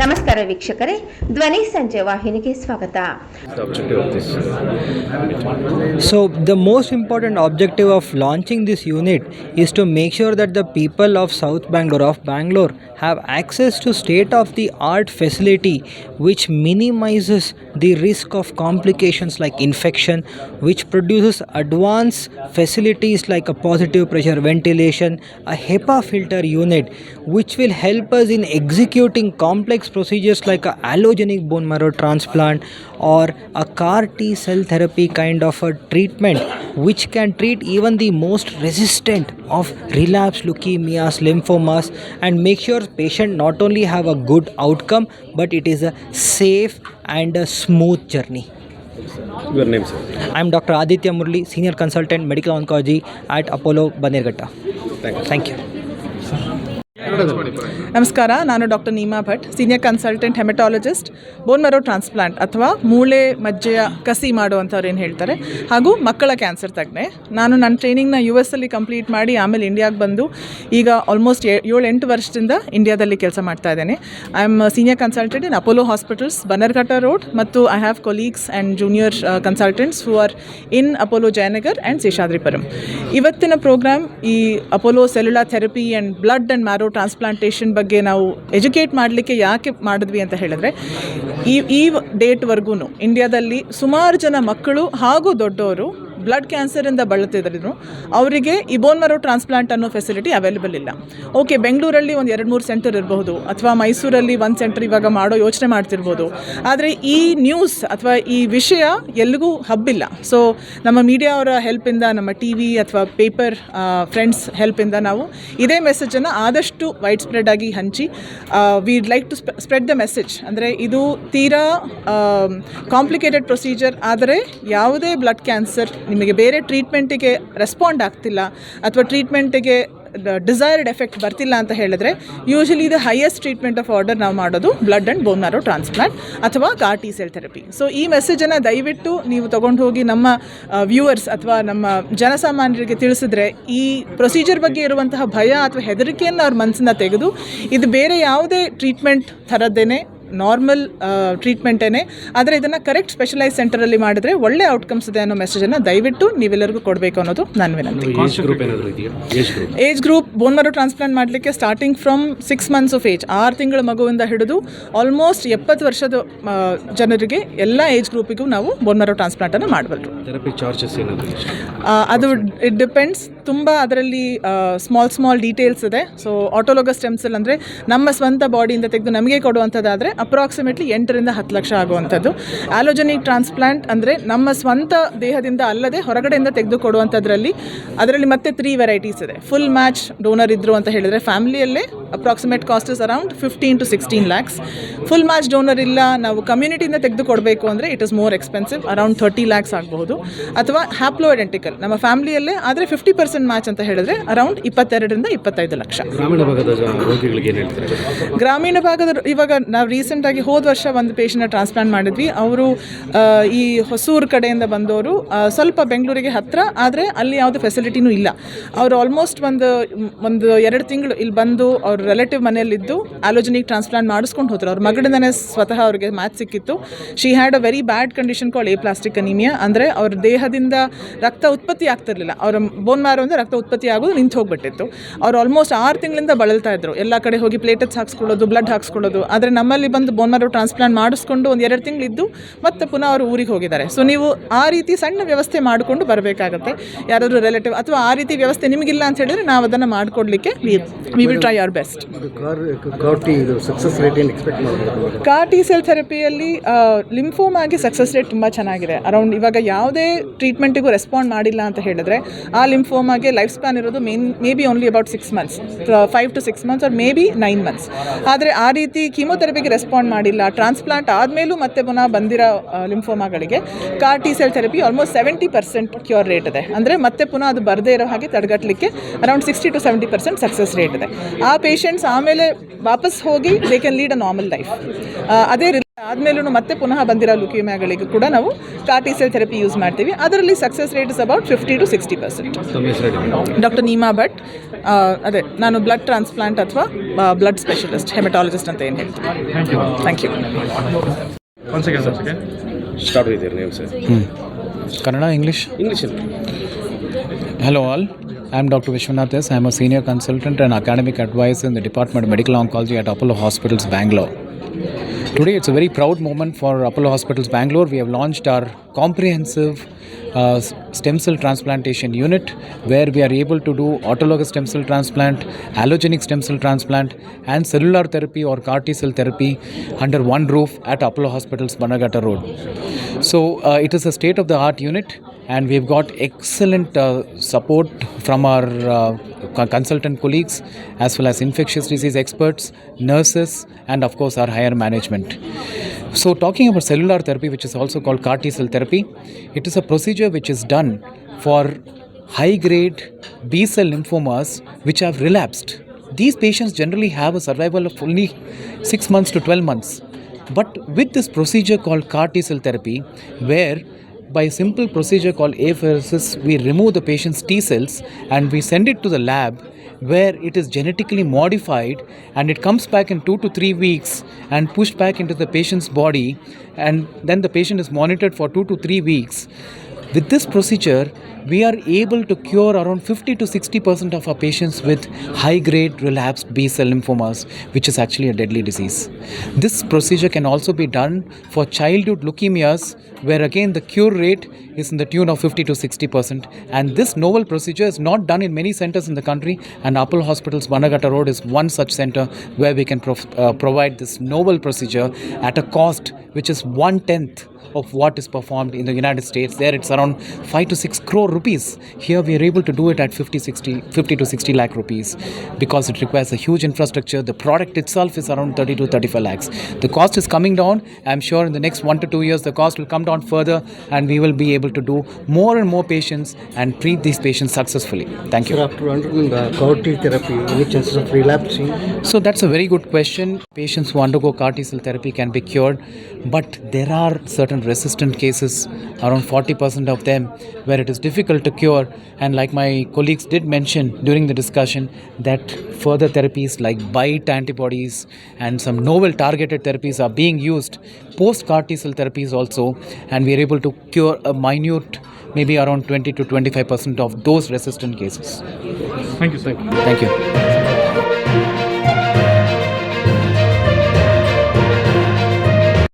ನಮಸ್ಕಾರ ವೀಕ್ಷಕರೇ ಧ್ವನಿ ಸಂಜೆ ವಾಹಿನಿಗೆ ಸ್ವಾಗತ the objective of this uh, So, the most important objective of launching this unit is to make sure that the people of South Bangalore, of Bangalore, have access to state of the art facility which minimizes the risk of complications like infection, which produces advanced facilities like a positive pressure ventilation, a HEPA filter unit, which will help us in executing complex procedures like a allogenic bone marrow transplant or a CAR T cell therapy kind of a treatment which can treat even the most resistant of relapsed leukemias, lymphomas and make sure patient not only have a good outcome but it is a safe and a smooth journey. your name sir I am Dr. Aditya Murli, Senior Consultant Medical Oncology at Apollo Banerghatta. thank you Thank you. ನಮಸ್ಕಾರ, ನಾನು doctor Neema Bhat senior consultant haematologist bone marrow transplant ಅಥವಾ ಮೂಳೆ ಮಜ್ಜೆಯ ಕಸಿ ಮಾಡುವಂಥವ್ರು ಏನು ಹೇಳ್ತಾರೆ, ಹಾಗೂ ಮಕ್ಕಳ cancer ತಜ್ಞೆ. ನಾನು ನನ್ನ ಟ್ರೈನಿಂಗ್ನ ಯು ಎಸ್ ಅಲ್ಲಿ ಕಂಪ್ಲೀಟ್ ಮಾಡಿ ಆಮೇಲೆ ಇಂಡಿಯಾಗೆ ಬಂದು ಈಗ ಆಲ್ಮೋಸ್ಟ್ ಏಳು ಎಂಟು ವರ್ಷದಿಂದ ಇಂಡಿಯಾದಲ್ಲಿ ಕೆಲಸ ಮಾಡ್ತಾ ಇದ್ದೇನೆ. I am senior consultant in Apollo hospitals Bannerghatta road ಮತ್ತು I have colleagues and junior consultants who are in Apollo Jayanagar and Seshadripuram ಇವತ್ತಿನ ಪ್ರೋಗ್ರಾಮ್ ಈ Apollo cellular therapy and blood and marrow transplantation ಬಗ್ಗೆ ನಾವು educate ಮಾಡಲಿಕ್ಕೆ ಯಾಕೆ ಮಾಡಿದ್ವಿ ಅಂತ ಹೇಳಿದ್ರೆ, ಈ ಈ ಡೇಟ್ವರೆಗೂ ಇಂಡಿಯಾದಲ್ಲಿ ಸುಮಾರು ಜನ ಮಕ್ಕಳು ಹಾಗೂ ದೊಡ್ಡವರು ಬ್ಲಡ್ ಕ್ಯಾನ್ಸರಿಂದ ಬಳಲ್ತಿದ್ರು ಅವರಿಗೆ ಈ ಬೋನ್ ಮರೋ ಟ್ರಾನ್ಸ್ಪ್ಲಾಂಟ್ ಅನ್ನೋ ಫೆಸಿಲಿಟಿ ಅವೈಲೇಬಲ್ ಇಲ್ಲ. ಓಕೆ ಬೆಂಗಳೂರಲ್ಲಿ ಒಂದು ಎರಡು ಮೂರು ಸೆಂಟರ್ ಇರಬಹುದು, ಅಥವಾ ಮೈಸೂರಲ್ಲಿ ಒಂದು ಸೆಂಟರ್ ಇವಾಗ ಮಾಡೋ ಯೋಚನೆ ಮಾಡ್ತಿರ್ಬೋದು. ಆದರೆ ಈ ನ್ಯೂಸ್ ಅಥವಾ ಈ ವಿಷಯ ಎಲ್ಲಿಗೂ ಹಬ್ಬಿಲ್ಲ ಸೊ ನಮ್ಮ ಮೀಡಿಯಾ ಅವರ ಹೆಲ್ಪಿಂದ ನಮ್ಮ ಟಿ ವಿ ಅಥವಾ ಪೇಪರ್ ಫ್ರೆಂಡ್ಸ್ ಹೆಲ್ಪಿಂದ ನಾವು ಇದೇ ಮೆಸೇಜನ್ನು ಆದಷ್ಟು ವೈಡ್ ಸ್ಪ್ರೆಡ್ ಆಗಿ ಹಂಚಿ we'd like to spread the message ಅಂದರೆ ಇದು ತೀರಾ ಕಾಂಪ್ಲಿಕೇಟೆಡ್ ಪ್ರೊಸೀಜರ್ ಆದರೆ ಯಾವುದೇ ಬ್ಲಡ್ ಕ್ಯಾನ್ಸರ್ ನಿಮಗೆ ಬೇರೆ ಟ್ರೀಟ್ಮೆಂಟಿಗೆ ರೆಸ್ಪಾಂಡ್ ಆಗ್ತಿಲ್ಲ ಅಥವಾ ಟ್ರೀಟ್ಮೆಂಟಿಗೆ ಡಿಸೈರ್ಡ್ ಎಫೆಕ್ಟ್ ಬರ್ತಿಲ್ಲ ಅಂತ ಹೇಳಿದ್ರೆ ಯೂಶಲಿ ಇದು ಹೈಯೆಸ್ಟ್ ಟ್ರೀಟ್ಮೆಂಟ್ ಆಫ್ ಆರ್ಡರ್ ನಾವು ಮಾಡೋದು blood and bone marrow transplant ಅಥವಾ CAR T cell therapy so ಈ ಮೆಸೇಜನ್ನು ದಯವಿಟ್ಟು ನೀವು ತೊಗೊಂಡು ಹೋಗಿ ನಮ್ಮ ವ್ಯೂವರ್ಸ್ ಅಥವಾ ನಮ್ಮ ಜನಸಾಮಾನ್ಯರಿಗೆ ತಿಳಿಸಿದ್ರೆ, ಈ ಪ್ರೊಸೀಜರ್ ಬಗ್ಗೆ ಇರುವಂತಹ ಭಯ ಅಥವಾ ಹೆದರಿಕೆಯನ್ನು ಅವ್ರ ಮನಸ್ಸನ್ನ ತೆಗೆದು, ಇದು ಬೇರೆ ಯಾವುದೇ ಟ್ರೀಟ್ಮೆಂಟ್ ಥರದ್ದೇನೆ ನಾರ್ಮಲ್ ಟ್ರೀಟ್ಮೆಂಟೇ ಆದರೆ ಇದನ್ನು ಕರೆಕ್ಟ್ ಸ್ಪೆಷಲೈಸ್ ಸೆಂಟರಲ್ಲಿ ಮಾಡಿದ್ರೆ ಒಳ್ಳೆ ಔಟ್ಕಮ್ಸ್ ಇದೆ ಅನ್ನೋ ಮೆಸೇಜನ್ನು ದಯವಿಟ್ಟು ನೀವೆಲ್ಲರಿಗೂ ಕೊಡಬೇಕು ಅನ್ನೋದು ನನ್ನ ವಿನಂತಿ. Age group bone marrow transplant ಮಾಡಲಿಕ್ಕೆ starting from six months of age ಆರು ತಿಂಗಳ ಮಗುವಿಂದ ಹಿಡಿದು ಆಲ್ಮೋಸ್ಟ್ ಎಪ್ಪತ್ತು ವರ್ಷದ ಜನರಿಗೆ ಎಲ್ಲ ಏಜ್ ಗ್ರೂಪಿಗೂ ನಾವು ಬೋನ್ ಮರೋ ಟ್ರಾನ್ಸ್ಪ್ಲಾಂಟನ್ನು ಮಾಡಬಲ್ರು. ಅದು ಇಟ್ ಡಿಪೆಂಡ್ಸ್ ತುಂಬ ಅದರಲ್ಲಿ ಸ್ಮಾಲ್ ಸ್ಮಾಲ್ ಡೀಟೇಲ್ಸ್ ಇದೆ. ಸೊ ಆಟೋಲೋಗಸ್ ಸ್ಟೆಮ್ ಅಂದರೆ ನಮ್ಮ ಸ್ವಂತ ಬಾಡಿಯಿಂದ ತೆಗೆದು ನಮಗೆ ಕೊಡುವಂಥದ್ದಾದರೆ ಅಪ್ರಾಕ್ಸಿಮೇಟ್ಲಿ ಎಂಟರಿಂದ ಹತ್ತು ಲಕ್ಷ ಆಗುವಂಥದ್ದು. ಆಲೋಜೆನಿಕ್ ಟ್ರಾನ್ಸ್ಪ್ಲಾಂಟ್ ಅಂದರೆ ನಮ್ಮ ಸ್ವಂತ ದೇಹದಿಂದ ಅಲ್ಲದೆ ಹೊರಗಡೆಯಿಂದ ತೆಗೆದು ಕೊಡುವಂಥದ್ರಲ್ಲಿ ಅದರಲ್ಲಿ ಮತ್ತೆ ತ್ರೀ ವೆರೈಟೀಸ್ ಇದೆ. ಫುಲ್ ಮ್ಯಾಚ್ ಡೋನರ್ ಇದ್ದರು ಅಂತ ಹೇಳಿದರೆ ಫ್ಯಾಮಿಲಿಯಲ್ಲೇ approximate cost is around fifteen to sixteen lakhs full match donor ಇಲ್ಲ, ನಾವು ಕಮ್ಯುನಿಟಿಯಿಂದ ತೆಗೆದು ಕೊಡಬೇಕು ಅಂದರೆ it is more expensive around thirty lakhs ಆಗಬಹುದು. ಅಥವಾ ಹ್ಯಾಪ್ಲೋ ಐಡೆಂಟಿಕಲ್ ನಮ್ಮ ಫ್ಯಾಮಿಲಿಯಲ್ಲೇ ಆದರೆ ಫಿಫ್ಟಿ ಪರ್ಸೆಂಟ್ ಮ್ಯಾಚ್ ಅಂತ ಹೇಳಿದ್ರೆ ಅರೌಂಡ್ ಇಪ್ಪತ್ತೆರಡರಿಂದ ಇಪ್ಪತ್ತೈದು ಲಕ್ಷ. ಗ್ರಾಮೀಣ ಭಾಗದ ರೋಗಿಗಳಿಗೆ ಏನು ಹೇಳ್ತಾರೆ? ಗ್ರಾಮೀಣ ಭಾಗದ ಇವಾಗ ನಾವು ರೀಸೆಂಟಾಗಿ ಹೋದ ವರ್ಷ ಒಂದು ಪೇಷಂಟ್ನ ಟ್ರಾನ್ಸ್ಪ್ಲಾಂಟ್ ಮಾಡಿದ್ವಿ. ಅವರು ಈ ಹೊಸೂರು ಕಡೆಯಿಂದ ಬಂದವರು ಸ್ವಲ್ಪ ಬೆಂಗಳೂರಿಗೆ ಹತ್ತಿರ ಆದರೆ ಅಲ್ಲಿ ಯಾವುದೇ ಫೆಸಿಲಿಟಿನೂ ಇಲ್ಲ. ಅವರು ಆಲ್ಮೋಸ್ಟ್ ಒಂದು ಒಂದು ಎರಡು ತಿಂಗಳು ಇಲ್ಲಿ ಬಂದು ಅವ್ರ ರಿಲೇಟಿವ್ ಮನೆಯಲ್ಲಿದ್ದು ಆಲೋಜನಿಕ್ ಟ್ರಾನ್ಸ್ಪ್ಲಾಂಟ್ ಮಾಡಿಸ್ಕೊಂಡು ಹೋದ್ರು. ಅವ್ರ ಮಗಳಿಂದನೇ ಸ್ವತಃ ಅವ್ರಿಗೆ ಮ್ಯಾಚ್ ಸಿಕ್ಕಿತ್ತು. She had a very bad condition call aplastic anaemia ಅಂದರೆ ಅವ್ರ ದೇಹದಿಂದ ರಕ್ತ ಉತ್ಪತ್ತಿ ಆಗ್ತಿರ್ಲಿಲ್ಲ. ಅವರ ಬೋನ್ ಮ್ಯಾರೋ ಅಂದರೆ ರಕ್ತ ಉತ್ಪತ್ತಿ ಆಗೋದು ನಿಂತು ಹೋಗ್ಬಿಟ್ಟಿತ್ತು. ಅವ್ರು ಆಲ್ಮೋಸ್ಟ್ ಆರು ತಿಂಗಳಿಂದ ಬಳಲ್ತಾ ಇದ್ರು. ಎಲ್ಲ ಕಡೆ ಹೋಗಿ ಪ್ಲೇಟೆಟ್ಸ್ ಹಾಕ್ಸ್ಕೊಳ್ಳೋದು ಬ್ಲಡ್ ಹಾಕ್ಸ್ಕೊಳ್ಳೋದು. ಆದರೆ ನಮ್ಮಲ್ಲಿ ಬಂದು ಬೋನ್ ಮ್ಯಾರೋ ಟ್ರಾನ್ಸ್ಪ್ಲಾಂಟ್ ಮಾಡಿಸ್ಕೊಂಡು ಒಂದು ಎರಡು ತಿಂಗಳಿದ್ದು ಮತ್ತೆ ಪುನಃ ಅವರು ಊರಿಗೆ ಹೋಗಿದ್ದಾರೆ. ಸೊ ನೀವು ಆ ರೀತಿ ಸಣ್ಣ ವ್ಯವಸ್ಥೆ ಮಾಡಿಕೊಂಡು ಬರಬೇಕಾಗತ್ತೆ. ಯಾರಾದರೂ ರಿಲೇಟಿವ್ ಅಥವಾ ಆ ರೀತಿ ವ್ಯವಸ್ಥೆ ನಿಮಗಿಲ್ಲ ಅಂತ ಹೇಳಿದ್ರೆ ನಾವು ಅದನ್ನು ಮಾಡಿಕೊಡ್ಲಿಕ್ಕೆ we will try our best CAR T cell ಥೆರಪಿಯಲ್ಲಿ lymphoma ಆಗಿ ಸಕ್ಸಸ್ ರೇಟ್ ತುಂಬ ಚೆನ್ನಾಗಿದೆ. ಅರೌಂಡ್ ಇವಾಗ ಯಾವುದೇ ಟ್ರೀಟ್ಮೆಂಟಿಗೂ ರೆಸ್ಪಾಂಡ್ ಮಾಡಿಲ್ಲ ಅಂತ ಹೇಳಿದ್ರೆ ಆ ಲಿಂಫೋಮಾಗೆ ಲೈಫ್ ಸ್ಪ್ಯಾನ್ ಇರೋದು main maybe only about six months five to six months or maybe nine months ಆದರೆ ಆ ರೀತಿ ಕೀಮೋಥೆರಪಿಗೆ ರೆಸ್ಪಾಂಡ್ ಮಾಡಿಲ್ಲ. ಟ್ರಾನ್ಸ್ಪ್ಲಾಂಟ್ ಆದಮೇಲೂ ಮತ್ತೆ ಪುನಃ ಬಂದಿರೋ ಲಿಂಫೋಮಾಗಳಿಗೆ CAR T cell therapy almost seventy percent cure rate ಇದೆ. ಅಂದರೆ ಮತ್ತೆ ಪುನಃ ಅದು ಬರದೇ ಇರೋ ಹಾಗೆ ತಡೆಗಟ್ಟಲಿಕ್ಕೆ around sixty to seventy percent success rate ಇದೆ. ಆ ಪೇಷಂಟ್ಸ್ ಆಮೇಲೆ ವಾಪಸ್ ಹೋಗಿ they can lead a normal life ಅದೇ ಆದಮೇಲೂ ಮತ್ತೆ ಪುನಃ ಬಂದಿರೋ ಲುಕಿಮಿಯಾಗಳಿಗೂ ಕೂಡ ನಾವು ಕಾರ್ಟಿ ಸೆಲ್ ಥೆರಪಿ ಯೂಸ್ ಮಾಡ್ತೀವಿ ಅದರಲ್ಲಿ success rate is about fifty to sixty percent doctor Neema Bhat ಅದೇ ನಾನು ಬ್ಲಡ್ ಟ್ರಾನ್ಸ್ಪ್ಲಾಂಟ್ ಅಥವಾ ಬ್ಲಡ್ ಸ್ಪೆಷಲಿಸ್ಟ್ ಹೆಮಟಾಲಜಿಸ್ಟ್ ಅಂತ ಏನು ಹೇಳ್ತೀನಿ thank you start with English hello all I English? ಇಂಗ್ಲೀಷಲ್ಲಿ Hello, all. am Dr. Vishwanath S. am a senior consultant and academic advisor in the Department of Medical Oncology at Apollo Hospitals, Bangalore. Today, it's a very proud moment for Apollo Hospitals, Bangalore. We have launched our comprehensive uh, stem cell transplantation unit where we are able to do autologous stem cell transplant, allogenic stem cell transplant, and cellular therapy or CAR T cell therapy under one roof at Apollo Hospitals, Banagata Road. So, uh, it is a state of the art unit, and we've got excellent uh, support from our uh, consultant colleagues as well as infectious disease experts, nurses, and of course, our higher management. So, talking about cellular therapy, which is also called CAR T cell therapy, it is a procedure which is done for high grade B cell lymphomas which have relapsed. These patients generally have a survival of only 6 months to 12 months. But with this procedure called CAR T cell therapy, where by a simple procedure called apheresis, we remove the patient's T cells and we send it to the lab where it is genetically modified and it comes back in two to three weeks and pushed back into the patient's body, and then the patient is monitored for two to three weeks. With this procedure, we are able to cure around 50 to 60 percent of our patients with high grade relapsed B cell lymphomas, which is actually a deadly disease. This procedure can also be done for childhood leukemias, where again the cure rate is in the tune of 50 to 60 percent. And this novel procedure is not done in many centers in the country, and Apollo Hospitals Banagata Road is one such center where we can uh, provide this novel procedure at a cost which is one tenth of what is performed in the United States. There it's around 5 to 6 crore rupees. Here we are able to do it at 50, 60, 50 to 60 lakh rupees because it requires a huge infrastructure. The product itself is around 30 to 35 lakhs. The cost is coming down. I'm sure in the next one to two years the cost will come down further and we will be able to do more and more patients and treat these patients successfully. Thank you. Sir, after undergoing the CAR T therapy, any chances of relapsing? So that's a very good question. Patients who undergo CAR T cell therapy can be cured, but there are certain resistant cases, around 40% of them, where it is difficult to cure. And like my colleagues did mention during the discussion, that further therapies like bite antibodies and some novel targeted therapies are being used, post CAR T cell therapies also, and we are able to cure a minute, maybe around 20 to 25% of those resistant cases. Thank you, sir. Thank you.